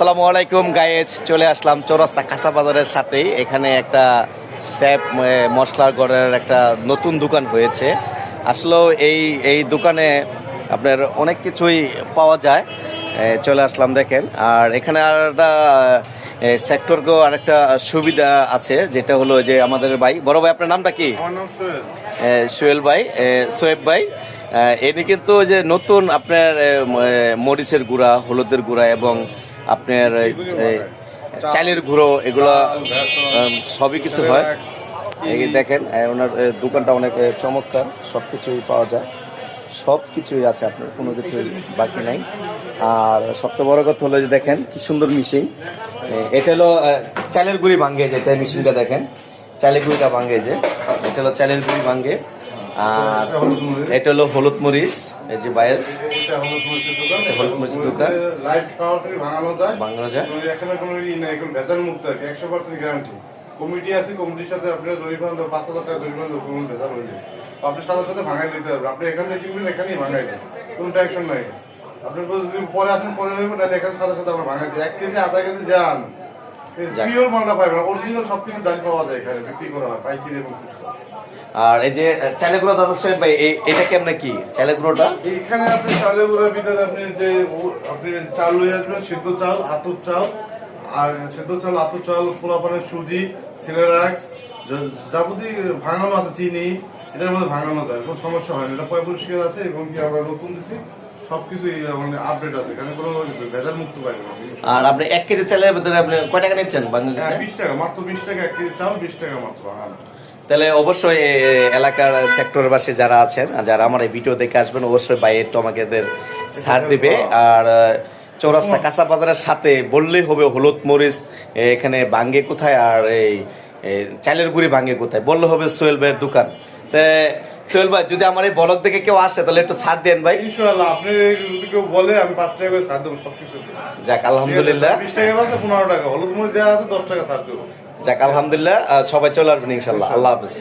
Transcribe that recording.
আসসালামু আলাইকুম গায়েজ চলে আসলাম চৌরাস্তা কাঁচা বাজারের সাথেই। এখানে একটা স্যাপ মশলার গড়ের একটা নতুন দোকান হয়েছে। আসলেও এই এই দোকানে আপনার অনেক কিছুই পাওয়া যায়। চলে আসলাম দেখেন। আর এখানে আর একটা সেক্টরকেও আরেকটা সুবিধা আছে যেটা হলো যে আমাদের ভাই বড় ভাই আপনার নামটা কি? সোহেল। ভাই সোয়েব ভাই। এ, এনি কিন্তু ওই যে নতুন আপনার মরিচের গুঁড়া হলুদের গুঁড়া এবং আপনার চালের গুঁড়ো, এগুলো সবই কিছু হয়। এই দেখেন ওনার দোকানটা অনেক চমৎকার সব কিছুই পাওয়া যায়। সব কিছুই আছে আপনার, কোনো কিছুই বাকি নাই। আর সবচেয়ে বড় কথা হলো যে দেখেন, কি সুন্দর মিশিং এটা হলো চালের গুঁড়ি ভাঙ্গে যেটা মিশিংটা দেখেন। চালের গুঁড়িটা ভাঙ্গে যে, এটা হলো চালের গুঁড়ি ভাঙ্গে আর এটা হলো হলুদ মরিচ এই যে বাইরের হলুদ মরিচের দোকান লাইট পাওয়ারটি ভাঙানো যায় ভাঙানো যায়। কোনো এখানে কোনো ই নাই কোনো ভেজাল মুক্ত আর একশো পার্সেন্ট গ্যারান্টি কমিটি আছে কমিটির সাথে আপনার দড়ি বান্ধব পাঁচ হাজার টাকা দড়ি বান্ধব কোনো ভেজাল হয়ে যায় আপনি সাথে সাথে ভাঙাই নিতে পারবেন আপনি এখান থেকে কিনবেন এখানেই ভাঙাই দেন কোনো টেনশন নাই আপনি যদি পরে আসেন পরে হইবেন না এখানে সাথে সাথে আমরা ভাঙাই দিই এক কেজি আধা কেজি যান। পিওর মালটা পাইবেন অরিজিনাল সবকিছু দাঁড়িয়ে পাওয়া যায় এখানে বিক্রি করা হয় পাইকারি এবং আর এই যে চালের দাদা সোহেব ভাই এটা কেমনে কি? চালের গুঁড়োটা এখানে আপনি চালের গুঁড়োর ভিতরে আপনি যে আপনি চাল লয়ে আসবেন সেদ্ধ চাল আতর চাল আর সেদ্ধ চাল আতর চাল পোলাপানের সুজি সিনেরাক্স যাবতীয় ভাঙানো আছে চিনি এটার মধ্যে ভাঙানো যায় কোনো সমস্যা হয় না। এটা পয় পরিষ্কার আছে এবং কি আমরা নতুন দিচ্ছি মানে। আর আপনি এক কেজি চালের ভিতরে আপনি কয় টাকা নিচ্ছেন হ্যাঁ বাঙালিতে বিশ টাকা মাত্র বিশ টাকা এক কেজি চাল বিশ টাকা মাত্র তাহলে অবশ্যই এলাকার সেক্টরবাসী যারা আছেন যারা আমার এই ভিডিও দেখে আসবেন অবশ্যই আমাকে এদের ছাড় দিবে। আর চৌরাস্তা কাঁচা বাজারের সাথে বললেই হবে হলুদ মরিচ এখানে বাঙ্গে কোথায়? আর এই চালের গুড়ি বাঙ্গে কোথায়? বললে হবে ভাইয়ের দোকান। তা সোহেল ভাই যদি আমার এই বলক দেখে কেউ আসে তাহলে একটু ছাড় দেন ভাই। ইনশাআল্লাহ আপনি যদি কেউ বলে আমি পাঁচ টাকা করে ছাড় দেবো সবকিছু যাক আলহামদুলিল্লাহ। বিশ টাকা আছে পনেরো টাকা হলুদ মরিচ যা আছে দশ টাকা ছাড় দেবো। যাক আলহামদুলিল্লাহ সবাই চলে আসবেন ইনশাল্লাহ আল্লাহ হাফিজ।